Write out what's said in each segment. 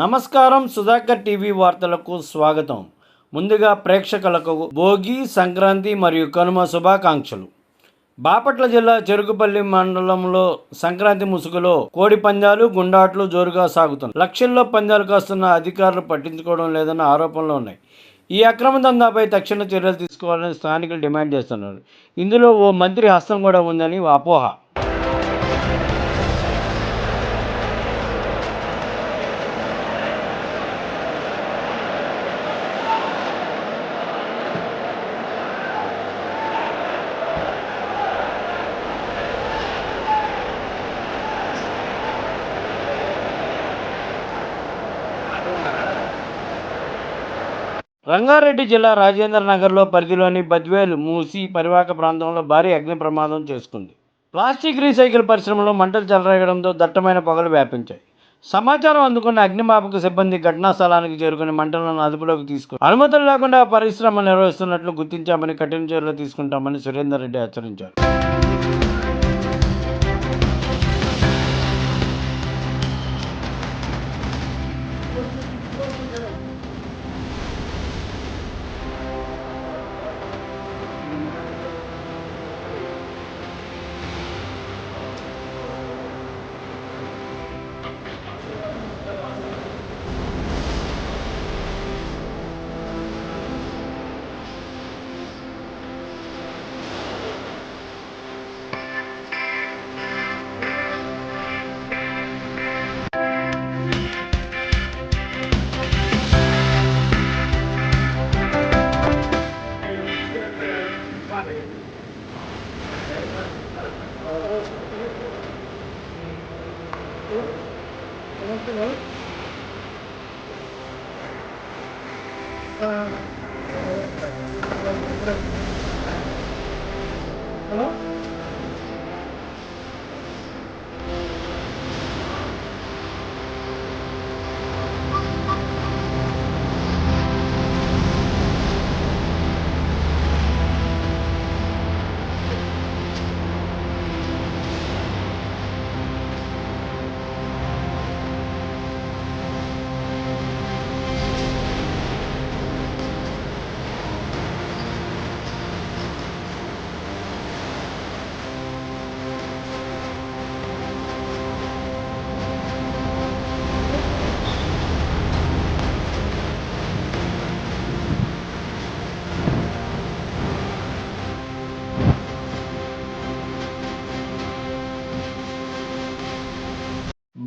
నమస్కారం సుధాకర్ టీవీ వార్తలకు స్వాగతం. ముందుగా ప్రేక్షకులకు భోగి సంక్రాంతి మరియు కనుమ శుభాకాంక్షలు. బాపట్ల జిల్లా చెరుకుపల్లి మండలంలో సంక్రాంతి ముసుగులో కోడి పందాలు గుండాట్లు జోరుగా సాగుతున్నాయి. లక్షల్లో పందాలు కాస్తున్న అధికారులు పట్టించుకోవడం లేదన్న ఆరోపణలు ఉన్నాయి. ఈ అక్రమ దందాపై తక్షణ చర్యలు తీసుకోవాలని స్థానికులు డిమాండ్ చేస్తున్నారు. ఇందులో ఓ మంత్రి హస్తం కూడా ఉందని అపోహ. రంగారెడ్డి జిల్లా రాజేంద్ర నగర్లో పరిధిలోని బద్వేలు మూసి పరివాహక ప్రాంతంలో భారీ అగ్ని ప్రమాదం చేసుకుంది. ప్లాస్టిక్ రీసైకిల్ పరిశ్రమలో మంటలు చెలరేగడంతో దట్టమైన పొగలు వ్యాపించాయి. సమాచారం అందుకున్న అగ్నిమాపక సిబ్బంది ఘటనా స్థలానికి చేరుకుని మంటలను అదుపులోకి తీసుకుని అనుమతులు లేకుండా పరిశ్రమ నిర్వహిస్తున్నట్లు గుర్తించామని కఠిన చర్యలు తీసుకుంటామని సురేందర్ రెడ్డి హెచ్చరించారు. Uh...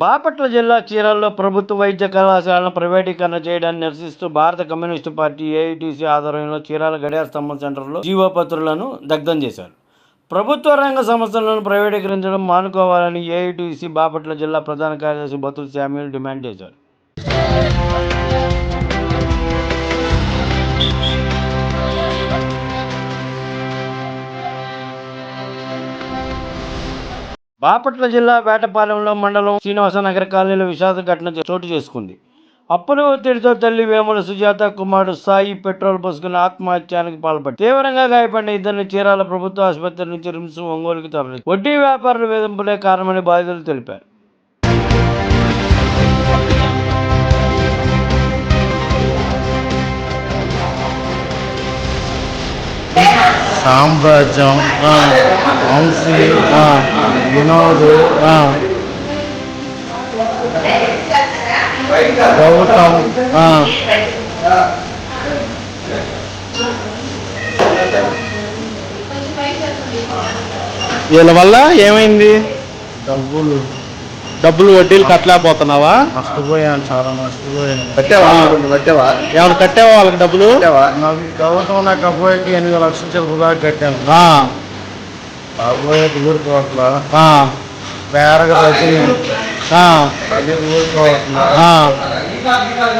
బాపట్ల జిల్లా చీరాల్లో ప్రభుత్వ వైద్య కళాశాలను ప్రైవేటీకరణ చేయడాన్ని నిరసిస్తూ భారత కమ్యూనిస్టు పార్టీ ఏఐటీసీ ఆధ్వర్యంలో చీరాల గడియార స్తంభం సెంటర్లో జీవపత్రులను దగ్ధం చేశారు. ప్రభుత్వ రంగ సంస్థలను ప్రైవేటీకరించడం మానుకోవాలని ఏఐటీసీ బాపట్ల జిల్లా ప్రధాన కార్యదర్శి బతుల్ శామ్యుల్ డిమాండ్ చేశారు. బాపట్ల జిల్లా వేటపాలెంలో మండలం శ్రీనివాస నగర కాలనీలో విషాద ఘటన చోటు చేసుకుంది. అప్పుల ఒత్తిడితో తల్లి వేముల సుజాత కుమారుడు సాయి పెట్రోల్ పోసుకుని ఆత్మహత్యానికి పాల్పడి తీవ్రంగా గాయపడిన ఇద్దరిని చీరాల ప్రభుత్వ ఆసుపత్రి నుంచి రిమ్స్ ఒంగోలుకి తరలి వడ్డీ వ్యాపారుల వేధింపులే కారణమని బాధితులు తెలిపారు. సామ్రాజ్యం వంశీ వినోద్ గౌతమ్ వీళ్ళ వల్ల ఏమైంది? డబ్బులు. డబ్బులు వడ్డీలు కట్టలేకపోతున్నావా? నష్టపోయాను చాలా నష్టపోయాను కట్టావా? కట్టావా? ఏమైనా కట్టావా వాళ్ళకి డబ్బులు? కట్టావా? నాకు అబ్బాయికి ఎనిమిది లక్షల చిల్లర కట్టాను. ఊరుకోవట్లా.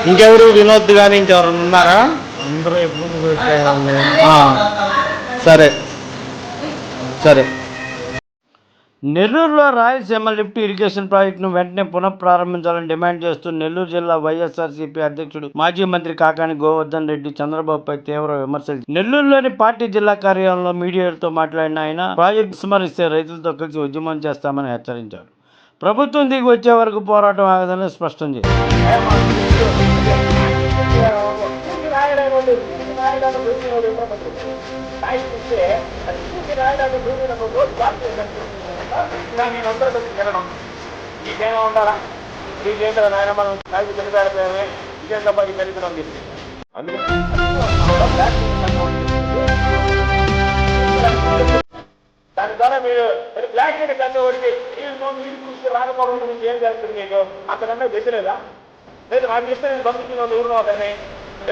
ఇంకెవరు? వినోద్ కానీ ఇంకెవరు ఉన్నారా? అందరూ ఆ, సరే. సరే. నెల్లూరులో రాయలసీమ లిఫ్ట్ ఇరిగేషన్ ప్రాజెక్టును వెంటనే పునఃప్రారంభించాలని డిమాండ్ చేస్తూ నెల్లూరు జిల్లా వైఎస్ఆర్సీపీ అధ్యక్షుడు మాజీ మంత్రి కాకాని గోవర్ధన్ రెడ్డి చంద్రబాబుపై తీవ్ర విమర్శలు. నెల్లూరులోని పార్టీ జిల్లా కార్యాలయంలో మీడియాతో మాట్లాడిన ఆయన ప్రాజెక్టు విస్మరిస్తే రైతులతో కలిసి ఉద్యమం చేస్తామని హెచ్చరించారు. ప్రభుత్వం దిగి వచ్చే వరకు పోరాటం ఆగదని స్పష్టం చేశారు. ఇదేమో ఉండాలా ఇదేంటో నాయన మనం కలిసి తెలిపాడిపోయామే ఇదేం తప్ప ఈ దరిద్రం చెప్పి దాని ద్వారా మీరు బ్లాక్ కన్ను కొడితే మీరు చూస్తే రాకపోవడం గురించి ఏం చేస్తుంది మీకు అంతకన్నా తెలియలేదా లేదు నాకు ఇస్తే నేను పంపించిన ఊరిలో అతన్ని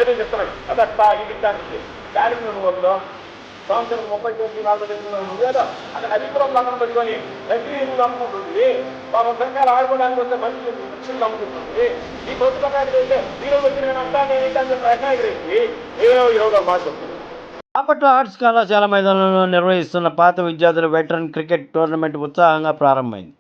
ఏదో చెప్తున్నాను అదట్టా ఇది దానికి దానికి నువ్వు వద్దు సంవత్సరం ముప్పై చేసి నాలుగు చేసి ఏదో అక్కడ అధికారం పక్కన పెట్టుకొని. ప్రతి నమ్ముకుంటుంది. అమ్ముకుంటుంది పాపం సంఘాలు ఆడుకోవడానికి వస్తే మంచి మనుషులు అమ్ముకుంటుంది ఈ ప్రభుత్వం అయితే మీరు వచ్చి నేను అంతా నేను ఏంటని ప్రశ్న ఎగిరేసి ఏదో ఈరోజు మాట బాపట్ల ఆర్ట్స్ కళాశాల మైదానంలో నిర్వహిస్తున్న పాత విద్యార్థుల వెటరన్ క్రికెట్ టోర్నమెంట్ ఉత్సాహంగా ప్రారంభమైంది.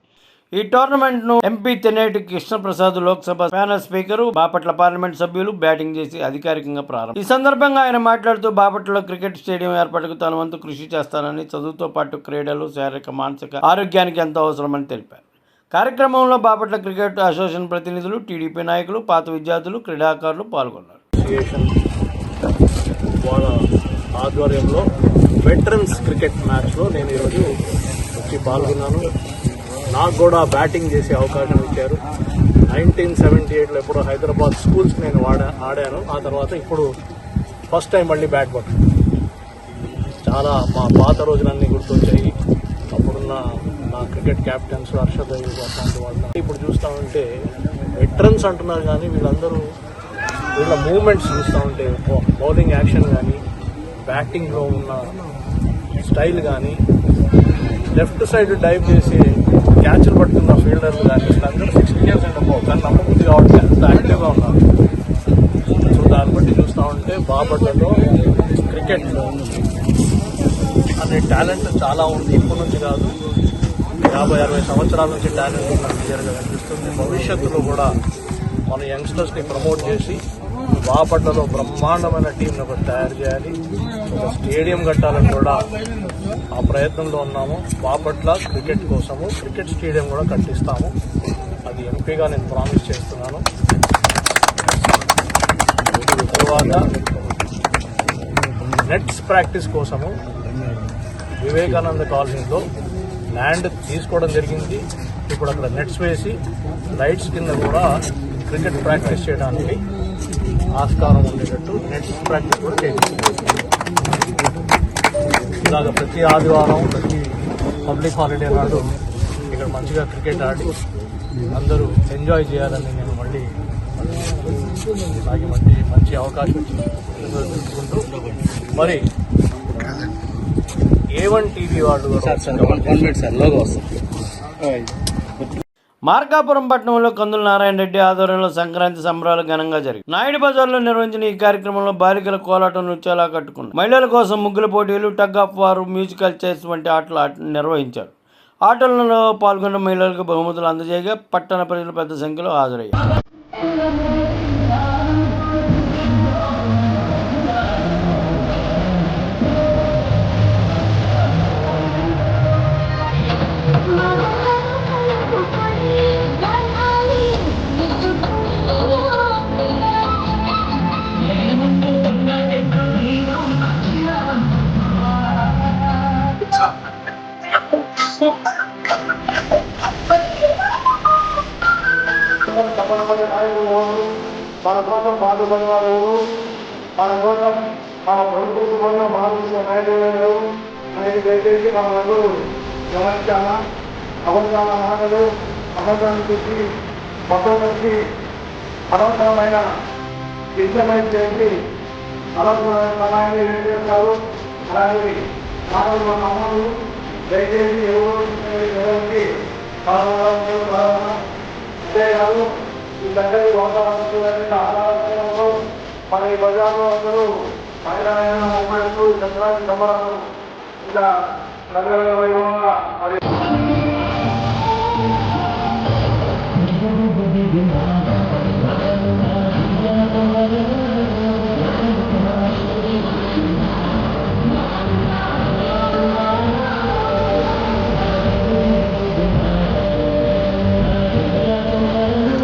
ఈ టోర్నమెంట్ను MP Teneti Krishnaprasad Lok Sabha panel speaker Bapatla parliament సభ్యులు బ్యాటింగ్ చేసి అధికారికంగా ప్రారంభం. ఈ సందర్భంగా ఆయన మాట్లాడుతూ బాపట్లలో క్రికెట్ స్టేడియం ఏర్పాటుకు తన వంతు కృషి చేస్తానని చదువుతో పాటు క్రీడలు శారీరక మానసిక ఆరోగ్యానికి ఎంతో అవసరమని తెలిపారు. కార్యక్రమంలో బాపట్ల క్రికెట్ అసోసియేషన్ ప్రతినిధులు టీడీపీ నాయకులు పాత విద్యార్థులు క్రీడాకారులు పాల్గొన్నారు. వాళ్ళ ఆధ్వర్యంలో వెటరన్స్ క్రికెట్ మ్యాచ్లో నేను ఈరోజు వచ్చి పాల్గొన్నాను. నాకు కూడా బ్యాటింగ్ చేసే అవకాశం ఇచ్చారు. నైన్టీన్ సెవెంటీ ఎయిట్లో ఎప్పుడు హైదరాబాద్ స్కూల్స్ నేను వాడా ఆడాను. ఆ తర్వాత ఇప్పుడు ఫస్ట్ టైం మళ్ళీ బ్యాట్ పట్టాను చాలా మా పాత రోజులన్నీ గుర్తొచ్చాయి. అప్పుడున్న నా క్రికెట్ క్యాప్టెన్స్ హర్షద్ అట్లాంటి వాళ్ళు ఇప్పుడు చూస్తా ఉంటే వెటరన్స్ అంటున్నారు కానీ వీళ్ళందరూ వీళ్ళ మూమెంట్స్ చూస్తూ ఉంటే బౌలింగ్ యాక్షన్ కానీ బ్యాటింగ్లో ఉన్న స్టైల్ కానీ లెఫ్ట్ సైడ్ డైవ్ చేసి క్యాచ్లు పట్టుకున్న ఫీల్డర్లు కానీ వీళ్ళందరూ సిక్స్టీ ఇయర్స్ అండ్ అబ్బో కానీ నమ్మబుద్ధి కాబట్టి అంత యాక్టివ్గా ఉన్నారు. సో దాన్ని బట్టి చూస్తూ ఉంటే బాపట్లలో క్రికెట్ అనే టాలెంట్ చాలా ఉంది. ఇప్పటి నుంచి కాదు యాభై అరవై సంవత్సరాల నుంచి టాలెంట్ ఉన్న క్లియర్గా కనిపిస్తుంది. భవిష్యత్తులో కూడా మన యంగ్స్టర్స్ని ప్రమోట్ చేసి బాపట్లలో బ్రహ్మాండమైన టీంని ఒకటి తయారు చేయాలి. ఒక స్టేడియం కట్టాలని కూడా ఆ ప్రయత్నంలో ఉన్నాము. బాపట్ల క్రికెట్ కోసము క్రికెట్ స్టేడియం కూడా కట్టిస్తాము. అది ఎంపీగా నేను ప్రామిస్ చేస్తున్నాను. తర్వాత నెట్స్ ప్రాక్టీస్ కోసము వివేకానంద కాలనీలో ల్యాండ్ తీసుకోవడం జరిగింది. ఇప్పుడు అక్కడ నెట్స్ వేసి లైట్స్ కింద కూడా క్రికెట్ ప్రాక్టీస్ చేయడానికి ఆస్కారం ఉండేటట్టు నెట్స్ ప్రాక్టీస్ కూడా చేయించింది ఇలాగ ప్రతి ఆదివారం ప్రతి పబ్లిక్ హాలిడే నాడు ఇక్కడ మంచిగా క్రికెట్ ఆడి అందరూ ఎంజాయ్ చేయాలని నేను మళ్ళీ నాకు మంచి మంచి అవకాశం తీసుకుంటూ మరి ఏ వన్ టీవీ వాళ్ళు కూడా మార్కాపురం పట్టణంలో కందుల నారాయణ రెడ్డి ఆధ్వర్యంలో సంక్రాంతి సంబరాలు ఘనంగా జరిగాయి. నాయుడు బజార్లో నిర్వహించిన ఈ కార్యక్రమంలో బాలికల కోలాటం నృత్యాలు ఆకట్టుకున్నారు మహిళల కోసం ముగ్గుల పోటీలు tug of war musical chairs వంటి ఆటలు నిర్వహించారు. ఆటలలో పాల్గొన్న మహిళలకు బహుమతులు అందజేయగా పట్టణ ప్రజలు పెద్ద సంఖ్యలో హాజరయ్యారు. మన కోసం బాధపడేవారు ఎవరు? మన కోసం మన ప్రభుత్వం కోసం బాధించిన నాయకులు ఎవరు? అనేది దయచేసి మనందరూ గమనించాలా అబద్ధాల మాటలు అబద్ధాన్ని చూసి మొత్తం నుంచి అనవసరమైన ఇష్టమైన చేసి అనవసరమైన సమయాన్ని చేస్తారు అలాగే మాటలు మన అమ్మలు దయచేసి ఎవరు ఎవరికి కావాలని అంతేకాదు ఈ దగ్గర వాతావరణం మన ఈ బజార్లో అందరూ సాయిరాయణ ముప్పై సంక్రాంతి సంబరాలు ఇంకా నగర వైభవంగా మరి